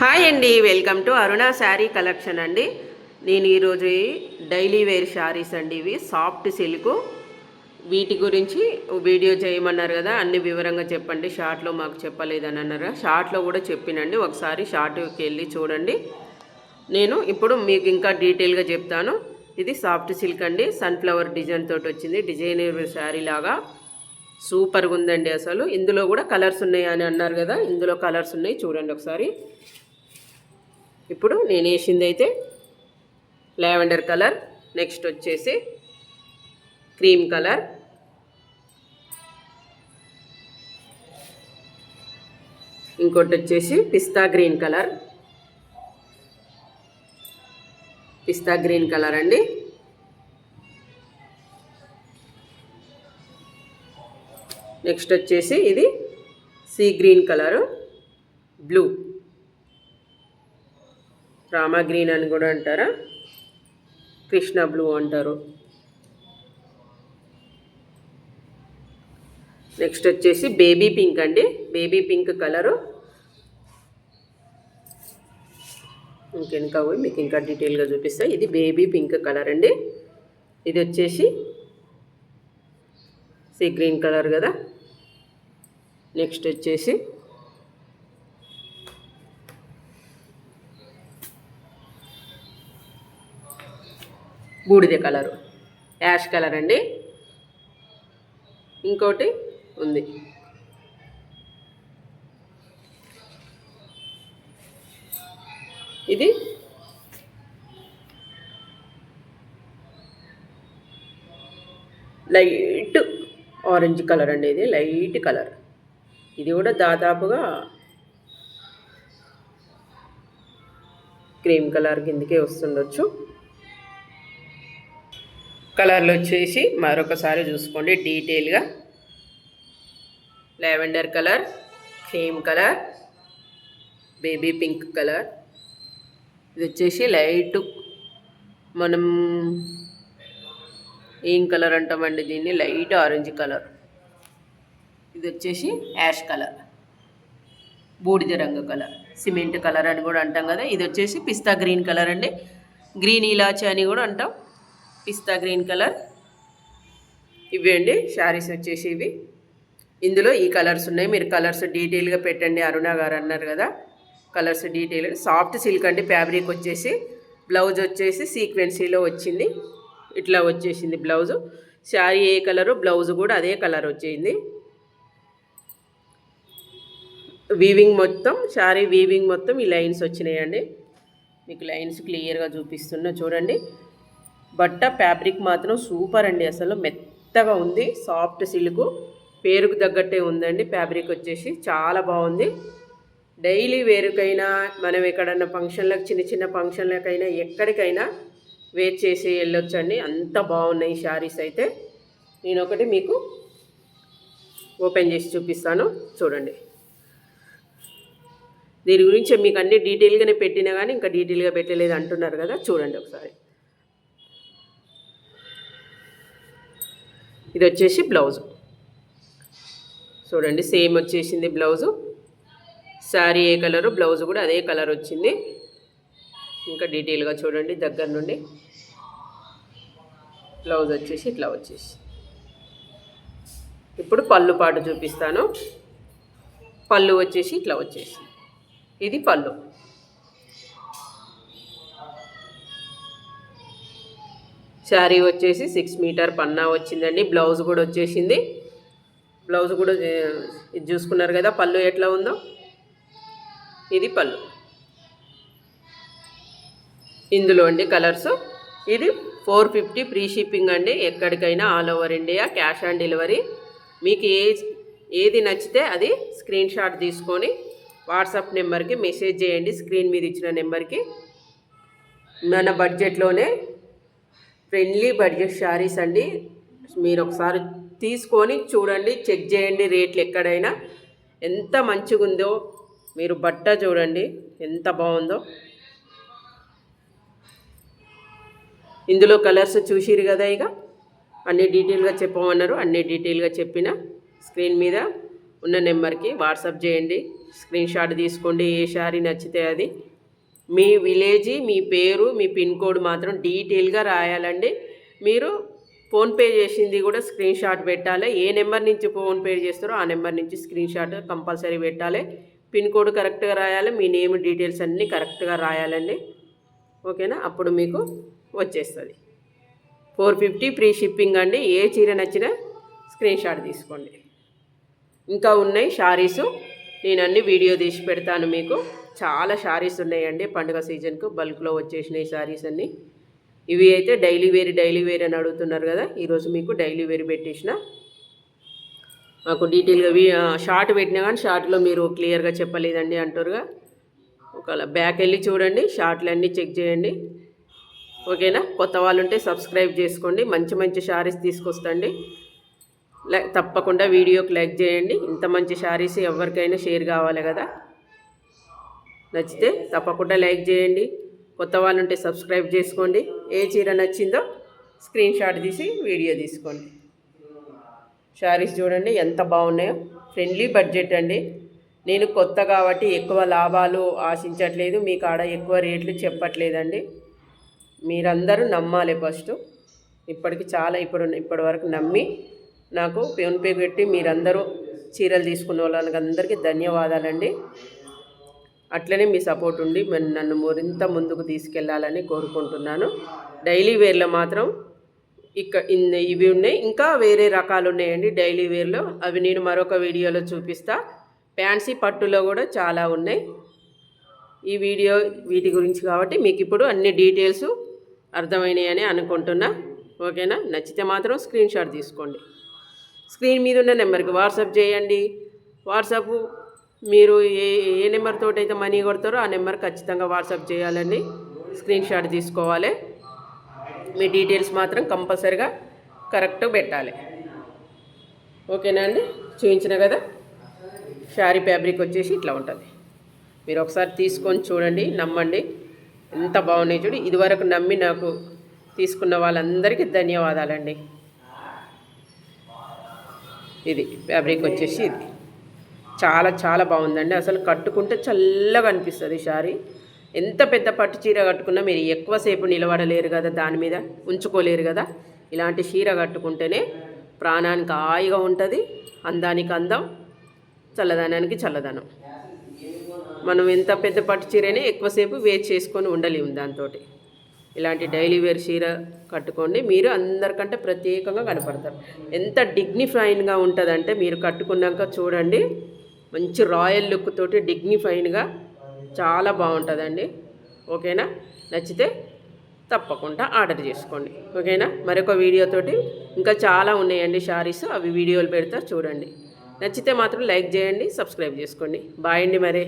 Hi అండి welcome to Aruna sari collection అండి. నేను ఈరోజు డైలీ వేర్ శారీస్ అండి ఇవి సాఫ్ట్ సిల్క్. వీటి గురించి వీడియో చేయమన్నారు కదా అన్ని వివరంగా చెప్పండి. షార్ట్లో మాకు చెప్పలేదని అన్నారు? షార్ట్లో కూడా చెప్పినండి ఒకసారి షార్ట్కి వెళ్ళి చూడండి. నేను ఇప్పుడు మీకు ఇంకా డీటెయిల్గా చెప్తాను. ఇది సాఫ్ట్ సిల్క్ అండి సన్ఫ్లవర్ డిజైన్ తోటి వచ్చింది. డిజైనర్ శారీ లాగా సూపర్గా ఉందండి అసలు. ఇందులో కూడా కలర్స్ ఉన్నాయి అని అన్నారు కదా ఇందులో కలర్స్ ఉన్నాయి. చూడండి ఒకసారి. ఇప్పుడు నేను వేసింది అయితే లావెండర్ కలర్ నెక్స్ట్ వచ్చేసి క్రీమ్ కలర్. ఇంకోటి వచ్చేసి పిస్తా గ్రీన్ కలర్. పిస్తా గ్రీన్ కలర్ అండి. నెక్స్ట్ వచ్చేసి ఇది sea green colour blue. Rama green అని కూడా అంటారా? కృష్ణ బ్లూ అంటారు. నెక్స్ట్ వచ్చేసి బేబీ పింక్ అండి. Baby pink colour. ఇంకెనక మీకు ఇంకా డీటెయిల్గా చూపిస్తా. ఇది బేబీ పింక్ కలర్ అండి. ఇది వచ్చేసి సీ గ్రీన్ కలర్ కదా. నెక్స్ట్ వచ్చేసి బూడిద కలరు. యాష్ కలర్ అండి. ఇంకోటి ఉంది. ఇది లైట్ ఆరెంజ్ కలర్ అండి ఇది లైట్ కలర్. ఇది కూడా దాదాపుగా క్రీమ్ కలర్ కిందకే వస్తుండొచ్చు. కలర్లు వచ్చేసి మరొకసారి చూసుకోండి డీటెయిల్గా. Lavender colour cream colour baby pink colour. ఇది వచ్చేసి లైట్ మనం ఏం కలర్ అంటామండి దీన్ని? Light orange colour. ఇది వచ్చేసి యాష్ కలర్. బూడిద రంగు కలర్. సిమెంట్ కలర్ అని కూడా అంటాం కదా ఇది వచ్చేసి పిస్తా గ్రీన్ కలర్ అండి. గ్రీన్ ఇలాచి అని కూడా అంటాం. పిస్తా గ్రీన్ కలర్. ఇవ్వండి అండి శారీస్ వచ్చేసి ఇవి. ఇందులో ఈ కలర్స్ ఉన్నాయి. మీరు కలర్స్ డీటెయిల్గా పెట్టండి. అరుణ గారు అన్నారు కదా కలర్స్ డీటెయిల్. సాఫ్ట్ సిల్క్ అండి ఫ్యాబ్రిక్ వచ్చేసి. బ్లౌజ్ వచ్చేసి సీక్వెన్సీలో వచ్చింది. ఇట్లా వచ్చేసింది బ్లౌజు. శారీ ఏ కలరు బ్లౌజ్ కూడా అదే కలర్ వచ్చింది వీవింగ్ మొత్తం శారీ వీవింగ్ మొత్తం ఈ లైన్స్ వచ్చినాయండి. మీకు లైన్స్ క్లియర్గా చూపిస్తున్నా చూడండి. బట్ట ఫ్యాబ్రిక్ మాత్రం సూపర్ అండి అసలు. మెత్తగా ఉంది. Soft silk. పేరుకు తగ్గట్టే ఉందండి. ఫ్యాబ్రిక్ వచ్చేసి చాలా బాగుంది. డైలీ వేరుకైనా మనం ఎక్కడన్నా ఫంక్షన్లకు చిన్న చిన్న ఫంక్షన్లకైనా ఎక్కడికైనా వేర్ చేసి వెళ్ళొచ్చండి. అంత బాగున్నాయి శారీస్ అయితే. నేను ఒకటి మీకు ఓపెన్ చేసి చూపిస్తాను. చూడండి. దీని గురించి మీకు అన్ని డీటెయిల్గానే పెట్టినా కానీ ఇంకా డీటెయిల్గా పెట్టలేదు అంటున్నారు కదా. చూడండి ఒకసారి. ఇది వచ్చేసి బ్లౌజు. చూడండి సేమ్ వచ్చేసింది బ్లౌజు. శారీ ఏ కలరు బ్లౌజ్ కూడా అదే కలర్ వచ్చింది. ఇంకా డీటెయిల్గా చూడండి దగ్గర నుండి. బ్లౌజ్ వచ్చేసి ఇట్లా వచ్చేసి. ఇప్పుడు పళ్ళు పాటు చూపిస్తాను. పళ్ళు వచ్చేసి ఇట్లా వచ్చేసి. ఇది పళ్ళు. శారీ వచ్చేసి సిక్స్ మీటర్ పన్నా వచ్చిందండి. బ్లౌజ్ కూడా వచ్చేసింది. బ్లౌజ్ కూడా ఇది చూసుకున్నారు కదా పళ్ళు ఎట్లా ఉందో? ఇది పళ్ళు. ఇందులో అండి కలర్స్. ఇది ఫోర్ ఫిఫ్టీ ఫ్రీ షిప్పింగ్ అండి. ఎక్కడికైనా all over India cash on delivery. మీకు ఏ ఏది నచ్చితే అది స్క్రీన్ షాట్ తీసుకొని వాట్సాప్ నెంబర్కి మెసేజ్ చేయండి. స్క్రీన్ మీద ఇచ్చిన నెంబర్కి. మన బడ్జెట్లోనే ఫ్రెండ్లీ బడ్జెట్ శారీస్ అండి. మీరు ఒకసారి తీసుకొని చూడండి చెక్ చేయండి రేట్లు ఎక్కడైనా. ఎంత మంచిగా ఉందో మీరు బట్ట చూడండి ఎంత బాగుందో. ఇందులో కలర్స్ చూసిరు కదా ఇక. అన్ని డీటెయిల్గా చెప్పమన్నారు అన్ని డీటెయిల్గా చెప్పిన స్క్రీన్ మీద ఉన్న నెంబర్కి వాట్సాప్ చేయండి. స్క్రీన్ షాట్ తీసుకోండి ఏ శారీ నచ్చితే అది. మీ విలేజ్ మీ పేరు మీ పిన్ కోడ్ మాత్రం డీటెయిల్గా రాయాలండి. మీరు ఫోన్పే చేసింది కూడా స్క్రీన్ షాట్ పెట్టాలి. ఏ నెంబర్ నుంచి ఫోన్పే చేస్తారో ఆ నెంబర్ నుంచి స్క్రీన్ షాట్ కంపల్సరీ పెట్టాలి. పిన్ కోడ్ కరెక్ట్గా రాయాలి. మీ నేమ్ డీటెయిల్స్ అన్నీ కరెక్ట్గా రాయాలండి. ఓకేనా? అప్పుడు మీకు వచ్చేస్తుంది. ఫోర్ ఫిఫ్టీ ఫ్రీ షిప్పింగ్ అండి. ఏ చీర నచ్చినా స్క్రీన్ షాట్ తీసుకోండి. ఇంకా ఉన్నాయి శారీసు. నేను అన్ని వీడియో తీసి పెడతాను మీకు. చాలా శారీస్ ఉన్నాయండి. పండుగ సీజన్కు బల్క్లో వచ్చేసినాయి శారీస్ అన్నీ. ఇవి అయితే డైలీ వేర్ డైలీ వేర్ అని అడుగుతున్నారు కదా. ఈరోజు మీకు డైలీ వేర్ పెట్టేసిన. మాకు డీటెయిల్గా షార్ట్ పెట్టినా కానీ షార్ట్లో మీరు క్లియర్గా చెప్పలేదండి అంటారుగా ఒకవేళ బ్యాక్ వెళ్ళి చూడండి షార్ట్లు అన్నీ చెక్ చేయండి. ఓకేనా? కొత్త వాళ్ళు ఉంటే సబ్స్క్రైబ్ చేసుకోండి. మంచి మంచి శారీస్ తీసుకొస్తండి. లైక్ తప్పకుండా వీడియోకి లైక్ చేయండి. ఇంత మంచి శారీస్ ఎవరికైనా షేర్ కావాలి కదా. నచ్చితే తప్పకుండా లైక్ చేయండి. కొత్త వాళ్ళు ఉంటే సబ్స్క్రైబ్ చేసుకోండి. ఏ చీర నచ్చిందో స్క్రీన్ షాట్ తీసి వీడియో తీసుకోండి. శారీస్ చూడండి ఎంత బాగున్నాయో. ఫ్రెండ్లీ బడ్జెట్ అండి. నేను కొత్త కాబట్టి ఎక్కువ లాభాలు ఆశించట్లేదు. మీ కాడ ఎక్కువ రేట్లు చెప్పట్లేదండి. మీరందరూ నమ్మాలి ఫస్ట్. ఇప్పటికి చాలా ఇప్పుడు ఇప్పటి వరకు నమ్మి నాకు ఫోన్పే పెట్టి మీరందరూ చీరలు తీసుకున్న వాళ్ళకి అందరికీ ధన్యవాదాలండి. అట్లనే మీ సపోర్ట్ ఉండి నన్ను మరింత ముందుకు తీసుకెళ్ళాలని కోరుకుంటున్నాను. డైలీ వేర్లో మాత్రం ఇక ఇవి ఉన్నాయి. ఇంకా వేరే రకాలు ఉన్నాయండి. డైలీ వేర్లో. అవి నేను మరొక వీడియోలో చూపిస్తా. ఫ్యాన్సీ పట్టులో కూడా చాలా ఉన్నాయి. ఈ వీడియో వీటి గురించి కాబట్టి మీకు ఇప్పుడు అన్ని డీటెయిల్స్ అర్థమైనాయని అనుకుంటున్నా. ఓకేనా? నచ్చితే మాత్రం స్క్రీన్ షాట్ తీసుకోండి. స్క్రీన్ మీద ఉన్న నెంబర్కి వాట్సాప్ చేయండి. వాట్సాప్ మీరు ఏ ఏ నెంబర్తో అయితే మనీ కొడతారో ఆ నెంబర్ ఖచ్చితంగా వాట్సాప్ చేయాలండి. స్క్రీన్ షాట్ తీసుకోవాలి. మీ డీటెయిల్స్ మాత్రం కంపల్సరిగా కరెక్ట్ పెట్టాలి. ఓకేనా అండి? చూపించిన కదా? శారీ ఫ్యాబ్రిక్ వచ్చేసి ఇట్లా ఉంటుంది. మీరు ఒకసారి తీసుకొని చూడండి నమ్మండి. ఎంత బాగున్నాయి చూడు. ఇదివరకు నమ్మి నాకు తీసుకున్న వాళ్ళందరికీ ధన్యవాదాలండి. ఇది ఫ్యాబ్రిక్ వచ్చేసి ఇది. చాలా చాలా బాగుందండి. అసలు కట్టుకుంటే చల్లగా అనిపిస్తుంది శారీ. ఎంత పెద్ద పట్టు చీర కట్టుకున్నా మీరు ఎక్కువసేపు నిలబడలేరు కదా దాని మీద ఉంచుకోలేరు కదా. ఇలాంటి చీర కట్టుకుంటేనే ప్రాణానికి హాయిగా ఉంటుంది అందానికి అందం చల్లదనానికి చల్లదనం. మనం ఎంత పెద్ద పట్టు చీరనే ఎక్కువసేపు వేచి చేసుకొని ఉండలేము దాంతో ఇలాంటి డైలీ వేర్ చీర కట్టుకోండి. మీరు అందరికంటే ప్రత్యేకంగా కనపడతారు. ఎంత డిగ్నిఫైన్గా ఉంటుందంటే మీరు కట్టుకున్నాక చూడండి. మంచి రాయల్ లుక్ తోటి డిగ్నిఫైన్గా చాలా బాగుంటుందండి. ఓకేనా? నచ్చితే తప్పకుండా ఆర్డర్ చేసుకోండి. ఓకేనా? మరొక వీడియోతోటి ఇంకా చాలా ఉన్నాయండి శారీస్. అవి వీడియోలు పెడతా చూడండి. నచ్చితే మాత్రం లైక్ చేయండి సబ్స్క్రైబ్ చేసుకోండి. బాయ్ అండి మరి.